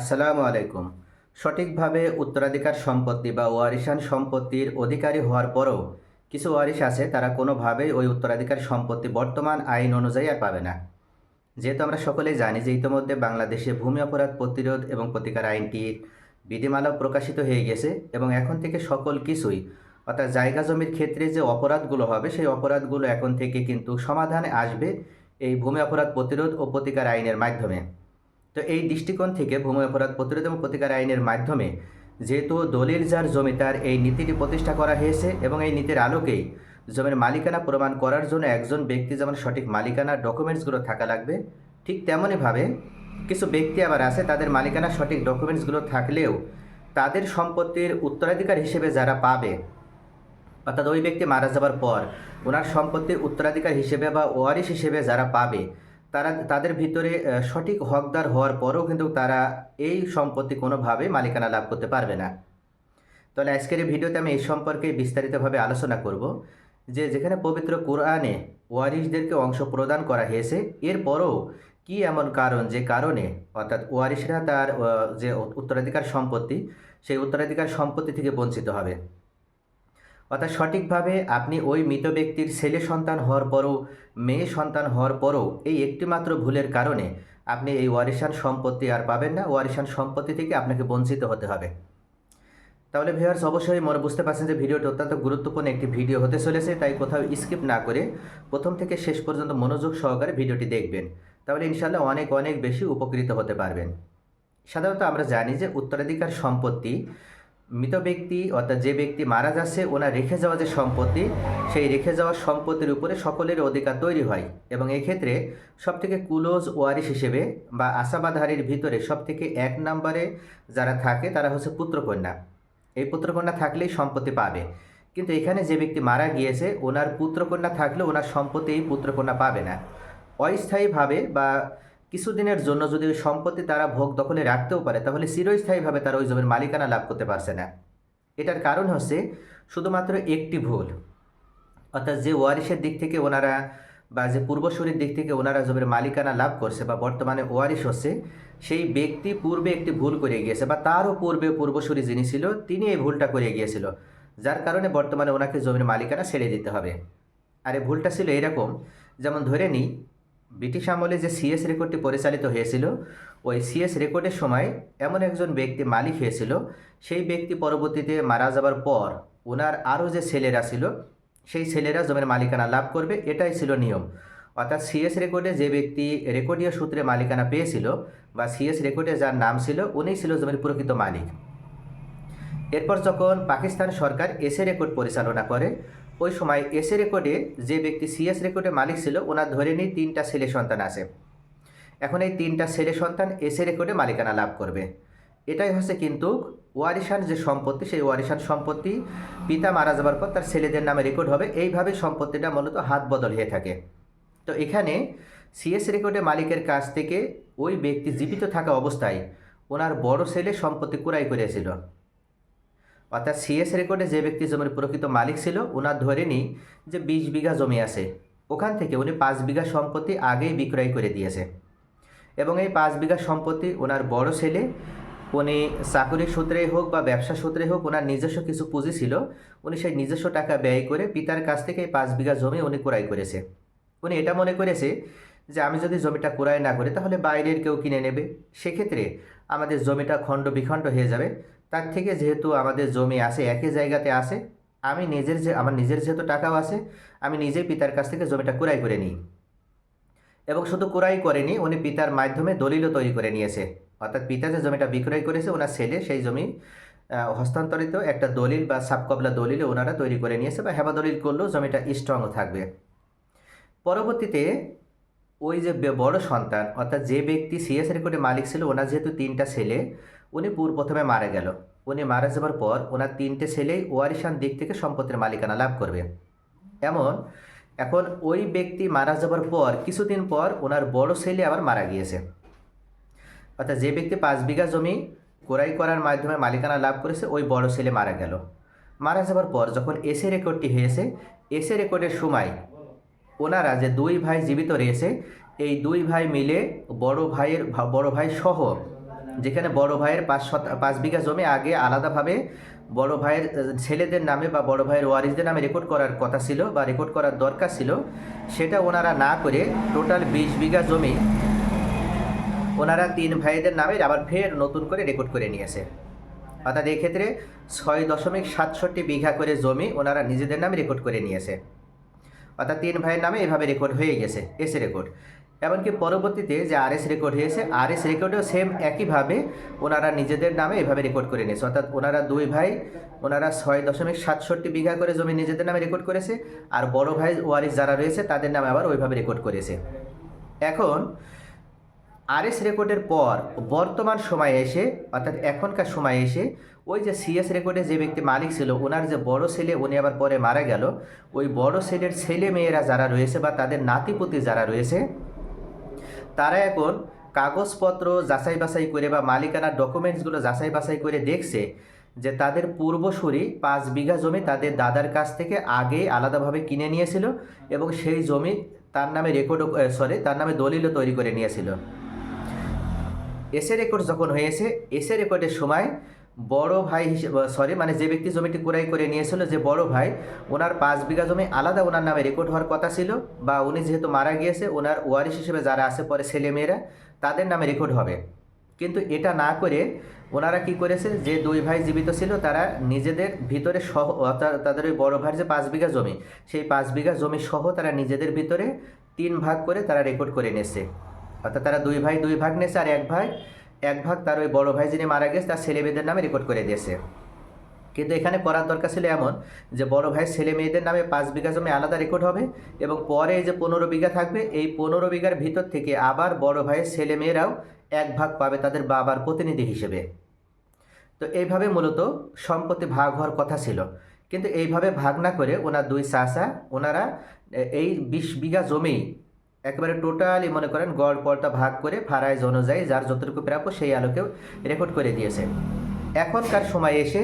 আসসালামু আলাইকুম। সঠিকভাবে উত্তরাধিকার সম্পত্তি বা ওয়ারিশান সম্পত্তির অধিকারী হওয়ার পরও কিছু ওয়ারিশ আছে, তারা কোনোভাবেই ওই উত্তরাধিকার সম্পত্তি বর্তমান আইন অনুযায়ী আর পাবে না। যেহেতু আমরা সকলেই জানি যে ইতিমধ্যে বাংলাদেশে ভূমি অপরাধ প্রতিরোধ এবং প্রতিকার আইনটির বিধিমালা প্রকাশিত হয়ে গেছে এবং এখন থেকে সকল কিছুই, অর্থাৎ জায়গা জমির ক্ষেত্রে যে অপরাধগুলো হবে, সেই অপরাধগুলো এখন থেকে কিন্তু সমাধানে আসবে এই ভূমি অপরাধ প্রতিরোধ ও প্রতিকার আইনের মাধ্যমে। তো এই দৃষ্টিকোণ থেকে ভূমি অপরাধ প্রতিরোধ এবং প্রতিকার আইনের মাধ্যমে যেহেতু দলিল যার জমি, তার এই নীতিটি প্রতিষ্ঠা করা হয়েছে এবং এই নীতির আলোকেই জমির মালিকানা প্রমাণ করার জন্য একজন ব্যক্তি যেমন সঠিক মালিকানা ডকুমেন্টসগুলো থাকা লাগবে, ঠিক তেমনইভাবে কিছু ব্যক্তি আবার আছে তাদের মালিকানা সঠিক ডকুমেন্টসগুলো থাকলেও তাদের সম্পত্তির উত্তরাধিকার হিসেবে যারা পাবে, অর্থাৎ ওই ব্যক্তি মারা যাবার পর ওনার সম্পত্তির উত্তরাধিকার হিসেবে বা ওয়ারিশ হিসেবে যারা পাবে তারা তাদের ভিতরে সঠিক হকদার হওয়ার পরেও কিন্তু তারা এই সম্পত্তি কোনোভাবে মালিকানা লাভ করতে পারবে না। তাহলে আজকের এই ভিডিওতে আমি এই সম্পর্কে বিস্তারিতভাবে আলোচনা করব যে যেখানে পবিত্র কোরআনে ওয়ারিশদেরকে অংশ প্রদান করা হয়েছে এরপরও কি এমন কারণ যে কারণে, অর্থাৎ ওয়ারিশরা তার যে উত্তরাধিকার সম্পত্তি, সেই উত্তরাধিকার সম্পত্তি থেকে বঞ্চিত হবে। অর্থাৎ সঠিকভাবে আপনি ওই মৃত ব্যক্তির ছেলে সন্তান হওয়ার পরও, মেয়ে সন্তান হওয়ার পরও এই একটিমাত্র ভুলের কারণে আপনি এই ওয়ারিশান সম্পত্তি আর পাবেন না। ওয়ারিশান সম্পত্তি থেকে আপনাকে বঞ্চিত হতে হবে। তাহলে ভিউয়ার্স, অবশ্যই মনে বুঝতে পারছেন যে ভিডিওটি অত্যন্ত গুরুত্বপূর্ণ একটি ভিডিও হতে চলেছে, তাই কোথাও স্কিপ না করে প্রথম থেকে শেষ পর্যন্ত মনোযোগ সহকারে ভিডিওটি দেখবেন। তাহলে ইনশাল্লাহ অনেক অনেক বেশি উপকৃত হতে পারবেন। সাধারণত আমরা জানি যে উত্তরাধিকার সম্পত্তি মৃত ব্যক্তি অর্থাৎ যে ব্যক্তি মারা যাচ্ছে, ওনার রেখে যাওয়া যে সম্পত্তি, সেই রেখে যাওয়া সম্পত্তির উপরে সকলের অধিকার তৈরি হয় এবং এক্ষেত্রে সবথেকে কুলোজ ওয়ারিশ হিসেবে বা আশাবাধারীর ভিতরে সবথেকে এক নম্বরে যারা থাকে, তারা হচ্ছে পুত্রকন্যা। এই পুত্রকন্যা থাকলেই সম্পত্তি পাবে। কিন্তু এখানে যে ব্যক্তি মারা গিয়েছে, ওনার পুত্রকন্যা থাকলে ওনার সম্পত্তি এই পুত্রকন্যা পাবে না। অস্থায়ীভাবে বা কিছুদিনের জন্য যদি সম্পত্তি তারা ভোগ দখলে রাখতেও পারে, তাহলে চিরস্থায়ীভাবে তারা ওই জমির মালিকানা লাভ করতে পারছে না। এটার কারণ হচ্ছে শুধুমাত্র একটি ভুল, অর্থাৎ যে ওয়ারিশের দিক থেকে ওনারা বা যে পূর্বসূরির দিক থেকে ওনারা জমির মালিকানা লাভ করছে বা বর্তমানে ওয়ারিশ হচ্ছে, সেই ব্যক্তি পূর্বে একটি ভুল করে গিয়েছে বা তারও পূর্বে পূর্বসূরি যিনি ছিল, তিনি এই ভুলটা করে গিয়েছিল, যার কারণে বর্তমানে ওনাকে জমির মালিকানা ছেড়ে দিতে হবে। আর এই ভুলটা ছিল এরকম, যেমন ধরে নিই ব্রিটিশ আমলে যে সিএস রেকর্ডটি পরিচালিত হয়েছিল, ওই সিএস রেকর্ডের সময় এমন একজন ব্যক্তি মালিক হয়েছিল। সেই ব্যক্তি পরবর্তীতে মারা যাবার পর ওনার আরও যে ছেলেরা ছিল, সেই ছেলেরা জমির মালিকানা লাভ করবে, এটাই ছিল নিয়ম। অর্থাৎ সিএস রেকর্ডে যে ব্যক্তি রেকর্ডীয় সূত্রে মালিকানা পেয়েছিল বা সিএস রেকর্ডে যার নাম ছিল, উনিই ছিল জমির প্রকৃত মালিক। এরপর যখন পাকিস্তান সরকার এসএ রেকর্ড পরিচালনা করে, ওই সময় এসএ রেকর্ডে যে ব্যক্তি সিএস রেকর্ডে মালিক ছিল, ওনার ধরে নিয়ে তিনটা ছেলে সন্তান আছে। এখন এই তিনটা ছেলে সন্তান এসএ রেকর্ডে মালিকানা লাভ করবে। এটাই হচ্ছে কিন্তু ওয়ারিশান যে সম্পত্তি, সেই ওয়ারিশান সম্পত্তি পিতা মারা যাবার পর তার ছেলেদের নামে রেকর্ড হবে। এইভাবে সম্পত্তিটা মূলত হাত বদল হয়ে থাকে। তো এখানে সিএস রেকর্ডে মালিকের কাছ থেকে ওই ব্যক্তি জীবিত থাকা অবস্থায় ওনার বড় ছেলে সম্পত্তি ক্রয় করেছিল। অর্থাৎ সিএস রেকর্ডে যে ব্যক্তি জমির প্রকৃত মালিক ছিল ওনার ধরে নিই যে বিশ বিঘা জমি আছে। ওখান থেকে উনি পাঁচ বিঘা সম্পত্তি আগেই বিক্রয় করে দিয়েছে। এবং এই পাঁচ বিঘা সম্পত্তি ওনার বড় ছেলে, উনি চাকরির সূত্রেই হোক বা ব্যবসা সূত্রেই হোক ওনার নিজস্ব কিছু পুঁজি ছিল, উনি সেই নিজস্ব টাকা ব্যয় করে পিতার কাছ থেকে এই পাঁচ বিঘা জমি উনি ক্রয় করেছে। উনি এটা মনে করেছে যে আমি যদি জমিটা ক্রয় না করি, তাহলে বাইরের কেউ কিনে নেবে। সেক্ষেত্রে আমাদের জমিটা খণ্ড বিখণ্ড হয়ে যাবে। তার থেকে যেহেতু আমাদের জমি আছে, একই জায়গাতে আছে, আমি নিজের যে, আমার নিজের যেহেতু টাকাও আছে, আমি নিজেই পিতার কাছ থেকে জমিটা ক্রয় করে নিই। এবং শুধু ক্রয় করেনি, উনি পিতার মাধ্যমে দলিলও তৈরি করে নিয়েছে। অর্থাৎ পিতা যে জমিটা বিক্রয় করেছে, ওনার ছেলে সেই জমি হস্তান্তরিত একটা দলিল বা সাবকবলা দলিলে ওনারা তৈরি করে নিয়েছে বা হেবা দলিল করলেও জমিটা স্ট্রং থাকবে। পরবর্তীতে ওই যে বড় সন্তান, অর্থাৎ যে ব্যক্তি সিএস রেকর্ডে মালিক ছিল, ওনার যেহেতু তিনটা ছেলে উনি প্রথমে মারা গেল। উনি মারা যাবার পর ওনার তিনটে ছেলেই ওয়ারিশান দিক থেকে সম্পত্তির মালিকানা লাভ করবে। এমন, এখন ওই ব্যক্তি মারা যাবার পর কিছুদিন পর ওনার বড় ছেলে আবার মারা গিয়েছে। অর্থাৎ যে ব্যক্তি পাঁচ বিঘা জমি ক্রয় করার মাধ্যমে মালিকানা লাভ করেছে, ওই বড় ছেলে মারা গেল। মারা যাবার পর যখন এসে রেকর্ডটি হয়েছে এসে রেকর্ডের সময় ওনারা যে দুই ভাই জীবিত রয়েছে, এই দুই ভাই মিলে বড় ভাইয়ের, বড় ভাই সহ যেখানে বড় ভাইয়ের পাঁচ পাঁচ বিঘা জমি আগে আলাদাভাবে বড় ভাইয়ের ছেলেদের নামে বা বড় ভাইয়ের ওয়ারিসদের নামে রেকর্ড করার কথা ছিল বা রেকর্ড করার দরকার ছিল, সেটা ওনারা না করে টোটাল বিশ বিঘা জমি ওনারা তিন ভাইদের নামে আবার ফের নতুন করে রেকর্ড করে নিয়েছে। অর্থাৎ এক্ষেত্রে ছয় দশমিক সাতষট্টি বিঘা করে জমি ওনারা নিজেদের নামে রেকর্ড করে নিয়েছে। অর্থাৎ তিন ভাইয়ের নামে এভাবে রেকর্ড হয়ে গেছে, এসে রেকর্ড এমনকি পরবর্তীতে যে আর এস রেকর্ড হয়েছে আর এস রেকর্ডেও সেম একইভাবে ওনারা নিজেদের নামে এভাবে রেকর্ড করে নিয়েছে। অর্থাৎ ওনারা দুই ভাই, ওনারা ছয় দশমিক সাতষট্টি বিঘা করে জমি নিজেদের নামে রেকর্ড করেছে, আর বড় ভাই ওয়ারিস যারা রয়েছে, তাদের নামে আবার ওইভাবে রেকর্ড করেছে। এখন আরএস রেকর্ডের পর, বর্তমান সময়ে এসে, অর্থাৎ এখনকার সময়ে এসে, ওই যে সিএস রেকর্ডে যে ব্যক্তি মালিক ছিল, ওনার যে বড় ছেলে, উনি আবার পরে মারা গেল। ওই বড় ছেলের ছেলে মেয়েরা যারা রয়েছে বা তাদের নাতিপুতি যারা রয়েছে তারা এখন কাগজপত্র যাচাই বাছাই করে বা মালিকানার ডকুমেন্টসগুলো যাচাই বাছাই করে দেখছে যে তাদের পূর্বসূরি পাঁচ বিঘা জমি তাদের দাদার কাছ থেকে আগেই আলাদাভাবে কিনে নিয়েছিল এবং সেই জমি তার নামে রেকর্ড সরি তার নামে দলিলও তৈরি করে নিয়েছিল। এসে রেকর্ড যখন হয়েছে এসে রেকর্ডের সময় বড় ভাই হিসেবে সরি মানে যে ব্যক্তি জমিটি ক্রয় করে নিয়েছিল, যে বড় ভাই, ওনার পাঁচ বিঘা জমি আলাদা, ওনার নামে রেকর্ড হওয়ার কথা ছিল, বা উনি যেহেতু মারা গিয়েছে, ওনার ওয়ারিশ হিসেবে যারা আছে, পরে ছেলেমেয়েরা, তাদের নামে রেকর্ড হবে। কিন্তু এটা না করে ওনারা কি করেছে, যে দুই ভাই জীবিত ছিল, তারা নিজেদের ভিতরে সহ তাদের ওই বড় ভাইয়ের যে পাঁচ বিঘা জমি, সেই পাঁচ বিঘা জমি সহ তারা নিজেদের ভিতরে তিন ভাগ করে তারা রেকর্ড করে নিয়েছে। অর্থাৎ তারা দুই ভাই দুই ভাগ নিয়েছে, আর এক ভাই এক ভাগ তার ওই বড় ভাই যিনি মারা গেছে, তার ছেলে মেয়েদের নামে রেকর্ড করে দিয়েছে। কিন্তু এখানে করার দরকার ছিল এমন যে, বড় ভাই ছেলে মেয়েদের নামে পাঁচ বিঘা জমি আলাদা রেকর্ড হবে এবং পরে যে পনেরো বিঘা থাকবে, এই পনেরো বিঘার ভিতর থেকে আবার বড় ভাইয়ের ছেলে মেয়েরাও এক ভাগ পাবে তাদের বাবার প্রতিনিধি হিসেবে। তো এইভাবে মূলত সম্পত্তি ভাগ হওয়ার কথা ছিল। কিন্তু এইভাবে ভাগ না করে ওনার দুই চাষা ওনারা এই বিশ বিঘা জমি একেবারে টোটালি মনে করেন গড় পড়তা ভাগ করে ফারাইজ অনুযায়ী যার যতটুকু প্রাপ্য সেই আলোকে রেকর্ড করে দিয়েছে। এখনকার সময় এসে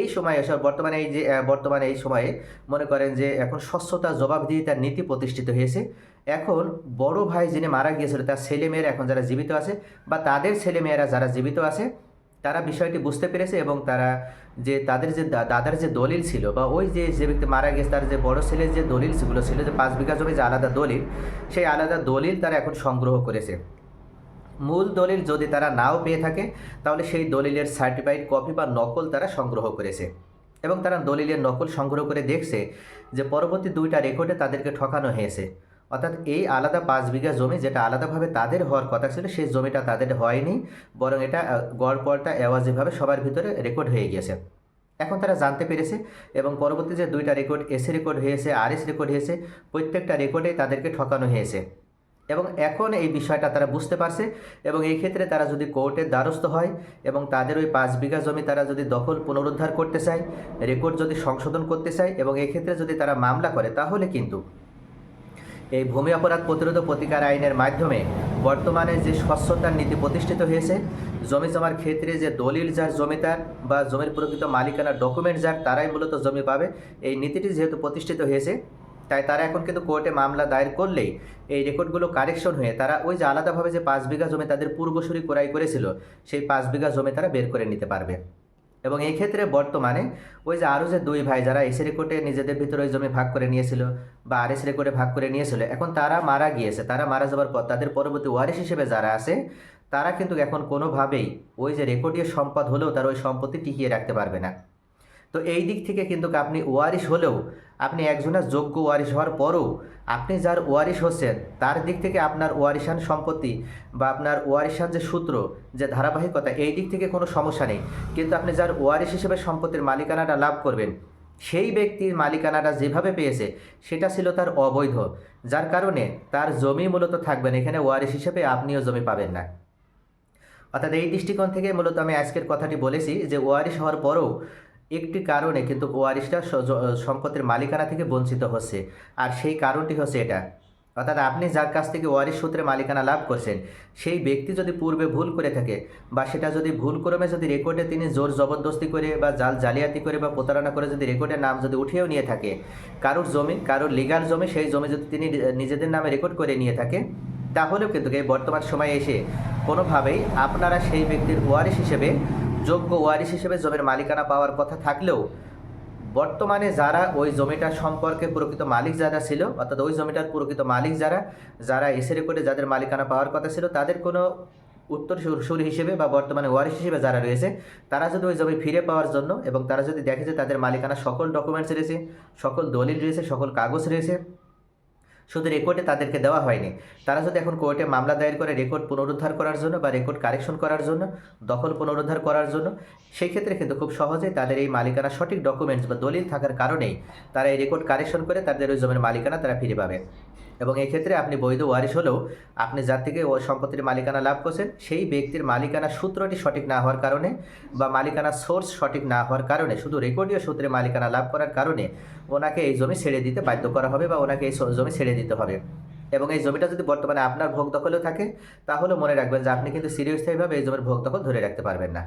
এই সময় এসে বর্তমানে এই যে বর্তমানে এই সময়ে মনে করেন যে এখন স্বচ্ছতা জবাবদিহিতার নীতি প্রতিষ্ঠিত হয়েছে। এখন বড় ভাই যিনি মারা গিয়েছিল, তার ছেলেমেয়েরা এখন যারা জীবিত আছে বা তাদের ছেলেমেয়েরা যারা জীবিত আছে তারা বিষয়টি বুঝতে পেরেছে এবং তারা যে তাদের যে দাদার যে দলিল ছিল বা ওই যে যে ব্যক্তি মারা গেছে, তার যে বড় ছেলের যে দলিল সেগুলো ছিল, যে পাঁচ বিঘা জমি যে আলাদা দলিল, সেই আলাদা দলিল তারা এখন সংগ্রহ করেছে। মূল দলিল যদি তারা নাও পেয়ে থাকে, তাহলে সেই দলিলের সার্টিফাইড কপি বা নকল তারা সংগ্রহ করেছে। এবং তারা দলিলের নকল সংগ্রহ করে দেখছে যে পরবর্তী দুইটা রেকর্ডে তাদেরকে ঠকানো হয়েছে। অর্থাৎ এই আলাদা পাঁচ বিঘা জমি যেটা আলাদাভাবে তাদের হওয়ার কথা ছিল, সেই জমিটা তাদের হয়নি, বরং এটা গড়পড়টা এওয়াজিভাবে সবার ভিতরে রেকর্ড হয়ে গিয়েছে। এখন তারা জানতে পেরেছে এবং পরবর্তী যে দুইটা রেকর্ড এসে রেকর্ড হয়েছে আর এস রেকর্ড হয়েছে, প্রত্যেকটা রেকর্ডে তাদেরকে ঠকানো হয়েছে। এবং এখন এই বিষয়টা তারা বুঝতে পারছে এবং এই ক্ষেত্রে তারা যদি কোর্টের দ্বারস্থ হয় এবং তাদের ওই পাঁচ বিঘা জমি তারা যদি দখল পুনরুদ্ধার করতে চায় রেকর্ড যদি সংশোধন করতে চায় এবং এই ক্ষেত্রে যদি তারা মামলা করে, তাহলে কিন্তু এই ভূমি অপরাধ প্রতিরোধ প্রতিকার আইনের মাধ্যমে বর্তমানে যে স্বচ্ছতার নীতি প্রতিষ্ঠিত হয়েছে, জমি জমার ক্ষেত্রে যে দলিল যার জমিদার বা জমির প্রকৃত মালিকানার ডকুমেন্ট যার, তারাই মূলত জমি পাবে। এই নীতিটি যেহেতু প্রতিষ্ঠিত হয়েছে, তাই তারা এখন কিন্তু কোর্টে মামলা দায়ের করলেই এই রেকর্ডগুলো কারেকশন হয়ে তারা ওই যে আলাদাভাবে যে পাঁচ বিঘা জমি তাদের পূর্বসূরি ক্রয় করেছিল, সেই পাঁচ বিঘা জমি তারা বের করে নিতে পারবে। এবং এই ক্ষেত্রে বর্তমানে ওই যে আরও যে দুই ভাই যারা এসে রেকর্ডে নিজেদের ভিতরে ওই জমি ভাগ করে নিয়েছিল বা আর এস রেকর্ডে ভাগ করে নিয়েছিল, এখন তারা মারা গিয়েছে, তারা মারা যাওয়ার পর তাদের পরবর্তী ওয়ারিশ হিসেবে যারা আছে, তারা কিন্তু এখন কোনোভাবেই ওই যে রেকর্ডীয় সম্পদ হলেও তারা ওই সম্পত্তি টিকিয়ে রাখতে পারবে না। তো এই দিক থেকে কিন্তু আপনি ওয়ারিশ হলেও আপনি একজনের যোগ্য ওয়ারিশ হওয়ার পরও আপনি যার ওয়ারিশ হচ্ছেন, তার দিক থেকে আপনার ওয়ারিশান সম্পত্তি বা আপনার ওয়ারিশান যে সূত্র, যে ধারাবাহিকতা, এই দিক থেকে কোনো সমস্যা নেই। কিন্তু আপনি যার ওয়ারিশ হিসেবে সম্পত্তির মালিকানাটা লাভ করবেন, সেই ব্যক্তির মালিকানাটা যেভাবে পেয়েছে, সেটা ছিল তার অবৈধ, যার কারণে তার জমি মূলত থাকবেন এখানে ওয়ারিশ হিসেবে আপনিও জমি পাবেন না। অর্থাৎ এই দৃষ্টিকোণ থেকে মূলত আমি আজকের কথাটি বলেছি যে ওয়ারিশ হওয়ার পরও একটি কারণে কিন্তু ওয়ারিশটা সম্পত্তির মালিকানা থেকে বঞ্চিত হচ্ছে। আর সেই কারণটি হচ্ছে এটা। অর্থাৎ আপনি যার কাছ থেকে ওয়ারিশ সূত্রে মালিকানা লাভ করছেন, সেই ব্যক্তি যদি পূর্বে ভুল করে থাকে বা সেটা যদি ভুল ক্রমে যদি রেকর্ডে তিনি জোর জবরদস্তি করে বা জাল জালিয়াতি করে বা প্রতারণা করে যদি রেকর্ডের নাম যদি উঠিয়েও নিয়ে থাকে, কারোর জমি, কারোর লিগাল জমি, সেই জমি যদি তিনি নিজেদের নামে রেকর্ড করে নিয়ে থাকে, তাহলেও কিন্তু এই বর্তমান সময়ে এসে কোনোভাবেই আপনারা সেই ব্যক্তির ওয়ারিশ হিসেবে যোগ্য ওয়ারিশ হিসেবে জমির মালিকানা পাওয়ার কথা থাকলেও বর্তমানে যারা ওই জমিটার সম্পর্কে প্রকৃত মালিক যারা ছিল, অর্থাৎ ওই জমিটার প্রকৃত মালিক যারা যারা এসে রেকর্ডে যাদের মালিকানা পাওয়ার কথা ছিল, তাদের কোনো উত্তর সুর হিসেবে বা বর্তমানে ওয়ারিশ হিসেবে যারা রয়েছে, তারা যদি ওই জমি ফিরে পাওয়ার জন্য এবং তারা যদি দেখে যে তাদের মালিকানা সকল ডকুমেন্টস রয়েছে, সকল দলিল রয়েছে, সকল কাগজ রয়েছে শুধু রেকর্ডে তাদেরকে দেওয়া হয়নি। তারা যদি এখন কোর্টে মামলা দায়ের করে রেকর্ড পুনরুদ্ধার করার জন্য বা রেকর্ড কারেকশন করার জন্য, দখল পুনরুদ্ধার করার জন্য, সেই ক্ষেত্রে কিন্তু খুব সহজেই তাদের এই মালিকানা সঠিক ডকুমেন্টস বা দলিল থাকার কারণেই তারা এই রেকর্ড কারেকশন করে তাদের ওই জমির মালিকানা তারা ফিরে পাবে। এবং ক্ষেত্রে আপনি বৈধ ওয়ারিশ হলেও আপনি যার থেকে সম্পত্তির মালিকানা লাভ করছেন, সেই ব্যক্তির মালিকানা সূত্রটি সঠিক না হওয়ার কারণে বা মালিকানা সোর্স সঠিক না হওয়ার কারণে, শুধু রেকর্ডীয় সূত্রে মালিকানা লাভ করার কারণে ওনাকে এই জমি ছেড়ে দিতে বাধ্য করা হবে বা ওনাকে এই জমি ছেড়ে দিতে হবে। এবং এই জমিটা যদি বর্তমানে আপনার ভোগ দখলেও থাকে, তাহলে মনে রাখবেন যে আপনি কিন্তু চিরস্থায়ীভাবে এই জমির ভোগ দখল ধরে রাখতে পারবেন না।